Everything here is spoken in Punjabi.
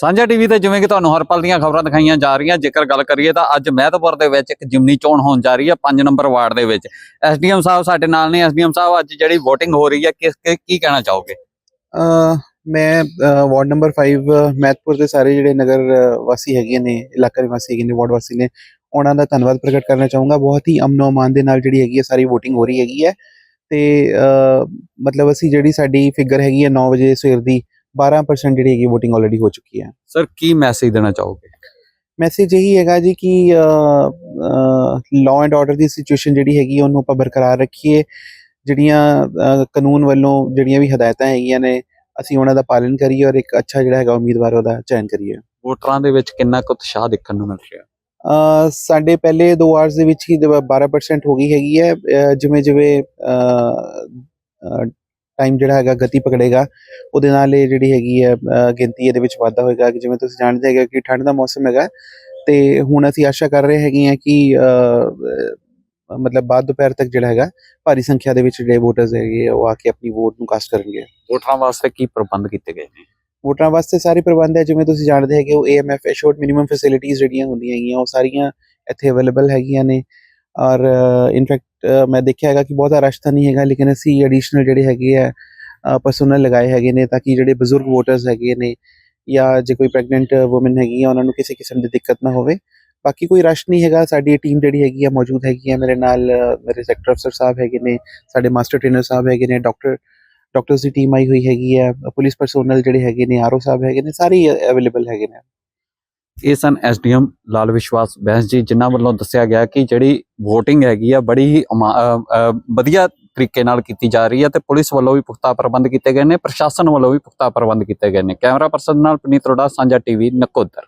ਸਾਂਝਾ ਟੀਵੀ ਤੇ ਜਿਵੇਂ ਕਿ ਤੁਹਾਨੂੰ ਹਰ ਪਲ ਦੀਆਂ ਖਬਰਾਂ ਦਿਖਾਈਆਂ ਜਾ ਰਹੀਆਂ, ਜੇਕਰ ਗੱਲ ਕਰੀਏ ਤਾਂ ਅੱਜ ਮਹਿਤਪੁਰ ਦੇ ਵਿੱਚ ਇੱਕ ਜਿਮਨੀ ਚੋਣ ਹੋਣ ਜਾ ਰਹੀ ਹੈ 5 ਨੰਬਰ ਵਾਰਡ ਦੇ ਵਿੱਚ। ਐਸਡੀਐਮ ਸਾਹਿਬ ਸਾਡੇ ਨਾਲ ਨੇ। ਐਸਡੀਐਮ ਸਾਹਿਬ, ਅੱਜ ਜਿਹੜੀ VOTING ਹੋ ਰਹੀ ਹੈ, ਕਿਸ ਕਿ- ਕੀ ਕਹਿਣਾ ਚਾਹੋਗੇ? ਮੈਂ ਵਾਰਡ ਨੰਬਰ 5 ਮਹਿਤਪੁਰ ਦੇ ਸਾਰੇ ਜਿਹੜੇ ਨਗਰ ਵਾਸੀ ਹੈਗੇ ਨੇ, ਇਲਾਕਾ ਨਿਵਾਸੀ ਹੈਗੇ ਨੇ, ਵਾਰਡ ਵਾਸੀ ਨੇ, ਉਹਨਾਂ ਦਾ ਧੰਨਵਾਦ ਪ੍ਰਗਟ ਕਰਨਾ ਚਾਹੂੰਗਾ। ਬਹੁਤ ਹੀ ਅਮਨੋ ਅਮਾਨ ਦੇ ਨਾਲ ਜਿਹੜੀ ਹੈਗੀ ਹੈ, ਸਾਰੀ VOTING ਹੋ ਰਹੀ ਹੈਗੀ ਹੈ। ਤੇ ਮਤਲਬ ਅਸੀਂ ਜਿਹੜੀ ਸਾਡੀ ਫਿਗਰ ਹੈਗੀ ਹੈ 9 ਵਜੇ ਸਵੇਰ ਦੀ 12% ਜਿਹੜੀ ਹੈਗੀ VOTING ਆਲਰੇਡੀ ਹੋ ਚੁੱਕੀ ਹੈ। ਸਰ ਕੀ ਮੈਸੇਜ ਦੇਣਾ ਚਾਹੋਗੇ? ਮੈਸੇਜ ਇਹੀ ਹੈਗਾ ਜੀ ਕਿ ਲਾਅ ਐਂਡ ਆਰਡਰ ਦੀ ਸਿਚੁਏਸ਼ਨ ਜਿਹੜੀ ਹੈਗੀ ਉਹਨੂੰ ਆਪਾਂ ਬਰਕਰਾਰ ਰੱਖੀਏ। ਜਿਹੜੀਆਂ ਕਾਨੂੰਨ ਵੱਲੋਂ ਜਿਹੜੀਆਂ ਵੀ ਹਦਾਇਤਾਂ ਹੈਗੀਆਂ ਨੇ ਅਸੀਂ ਉਹਨਾਂ ਦਾ ਪਾਲਣ ਕਰੀਏ ਔਰ ਇੱਕ ਅੱਛਾ ਜਿਹੜਾ ਹੈਗਾ ਉਮੀਦਵਾਰ ਉਹਦਾ ਚयन ਕਰੀਏ। ਵੋਟਰਾਂ ਦੇ ਵਿੱਚ ਕਿੰਨਾ ਕੁ ਉਤਸ਼ਾਹ ਦੇਖਣ ਨੂੰ ਮਿਲ ਰਿਹਾ? ਸਾਡੇ ਪਹਿਲੇ 2 ਆਵਰਸ ਦੇ ਵਿੱਚ ਹੀ ਦ- 12% ਹੋ ਗਈ ਹੈਗੀ ਹੈ। ਜਿਵੇਂ ਜਿਵੇਂ ਟਾਈਮ ਜਿਹੜਾ ਹੈਗਾ ਗਤੀ ਪਕੜੇਗਾ ਉਹਦੇ ਨਾਲ ਇਹ ਜਿਹੜੀ ਹੈਗੀ ਹੈ ਗਿਣਤੀ ਇਹਦੇ ਵਿੱਚ ਵਾਧਾ ਹੋਏਗਾ। ਕਿ ਜਿਵੇਂ ਤੁਸੀਂ ਜਾਣਦੇ ਹੈਗੇ ਕਿ ਠੰਡ ਦਾ ਮੌਸਮ ਹੈਗਾ ਤੇ ਹੁਣ ਅਸੀਂ ਆਸ਼ਾ ਕਰ ਰਹੇ ਹੈਗੇ ਹਾਂ ਕਿ ਮਤਲਬ ਬਾਅਦ ਦੁਪਹਿਰ ਤੱਕ ਜਿਹੜਾ ਹੈਗਾ ਭਾਰੀ ਸੰਖਿਆ ਦੇ ਵਿੱਚ ਜਿਹੜੇ ਵੋਟਰਸ ਹੈਗੇ ਆ, ਉਹ ਆ ਕੇ ਆਪਣੀ ਵੋਟ ਨੂੰ ਕਾਸਟ ਕਰਨਗੇ। ਵੋਟਰਾਂ ਵਾਸਤੇ ਕੀ ਪ੍ਰਬੰਧ ਕੀਤੇ ਗਏ ਨੇ? ਵੋਟਰਾਂ ਵਾਸਤੇ ਸਾਰੇ ਪ੍ਰਬੰਧ ਹੈ ਜਿਵੇਂ ਤੁਸੀਂ ਜਾਣਦੇ ਹੈਗੇ ਉਹ AMF ਐਸ਼ੋਰਡ ਮਿਨੀਮਮ ਫੈਸਿਲਿਟੀਆਂ ਜਿਹੜੀਆਂ ਹੁੰਦੀਆਂ ਹੈਗੀਆਂ ਉਹ ਸਾਰੀਆਂ ਇੱਥੇ ਅਵੇਲੇਬਲ ਹੈਗੀਆਂ ਨੇ। ਔਰ ਇਨਫੈਕਟ ਮੈਂ ਦੇਖਿਆ ਹੈਗਾ ਕਿ ਬਹੁਤਾ ਰਸ਼ ਤਾਂ ਨਹੀਂ ਹੈਗਾ, ਲੇਕਿਨ ਅਸੀਂ ਐਡੀਸ਼ਨਲ ਜਿਹੜੇ ਹੈਗੇ ਆ ਪਰਸਨਲ ਲਗਾਏ ਹੈਗੇ ਨੇ ਤਾਂ ਕਿ ਜਿਹੜੇ ਬਜ਼ੁਰਗ ਵੋਟਰਸ ਹੈਗੇ ਨੇ ਜਾਂ ਜੇ ਕੋਈ ਪ੍ਰੈਗਨੈਂਟ ਔਮਨ ਹੈਗੀ ਆ, ਉਹਨਾਂ ਨੂੰ ਕਿਸੇ ਕਿਸਮ ਦੀ ਦਿੱਕਤ ਨਾ ਹੋਵੇ। ਬਾਕੀ ਕੋਈ ਰਸ਼ ਨਹੀਂ ਹੈਗਾ, ਸਾਡੀ ਟੀਮ ਜਿਹੜੀ ਹੈਗੀ ਆ, ਮੌਜੂਦ ਹੈਗੀ ਆ, ਮੇਰੇ ਨਾਲ, ਮੇਰੇ ਸੈਕਟਰ ਅਫਸਰ ਸਾਹਿਬ ਹੈਗੇ ਨੇ, ਸਾਡੇ ਮਾਸਟਰ ਟ੍ਰੇਨਰ ਸਾਹਿਬ ਹੈਗੇ ਨੇ ਡਾਕਟਰ ਡਾਕਟਰਸ ਦੀ ਟੀਮ ਆਈ ਹੋਈ ਹੈਗੀ ਆ ਪੁਲਿਸ ਪਰਸੋਨਲ ਜਿਹੜੇ ਹੈਗੇ ਨੇ ਆਰਓ ਸਾਹਿਬ ਹੈਗੇ ਨੇ, ਸਾਰੇ ਅਵੇਲੇਬਲ ਹੈਗੇ ਨੇ। ਇਹ ਸਨ ਐਸਡੀਐਮ ਲਾਲ ਵਿਸ਼ਵਾਸ ਬੈਂਸ ਜੀ, ਜਿਨ੍ਹਾਂ ਵੱਲੋਂ ਦੱਸਿਆ ਗਿਆ ਕਿ ਜਿਹੜੀ VOTING ਹੈਗੀ ਆ, ਬੜੀ ਹੀ ਅਮਾ- ਵਧੀਆ ਤਰੀਕੇ ਨਾਲ ਕੀਤੀ ਜਾ ਰਹੀ ਹੈ ਤੇ ਪੁਲਿਸ ਵੱਲੋਂ ਵੀ ਪੁਖਤਾ ਪ੍ਰਬੰਧ ਕੀਤੇ ਗਏ ਨੇ, ਪ੍ਰਸ਼ਾਸਨ ਵੱਲੋਂ ਵੀ ਪੁਖਤਾ ਪ੍ਰਬੰਧ ਕੀਤੇ ਗਏ ਨੇ। ਕੈਮਰਾ ਪਰਸਨ ਨਾਲ ਪਨੀਤ ਰੋੜਾ ਸਾਂਝਾ ਟੀਵੀ ਨਕੋਦਰ।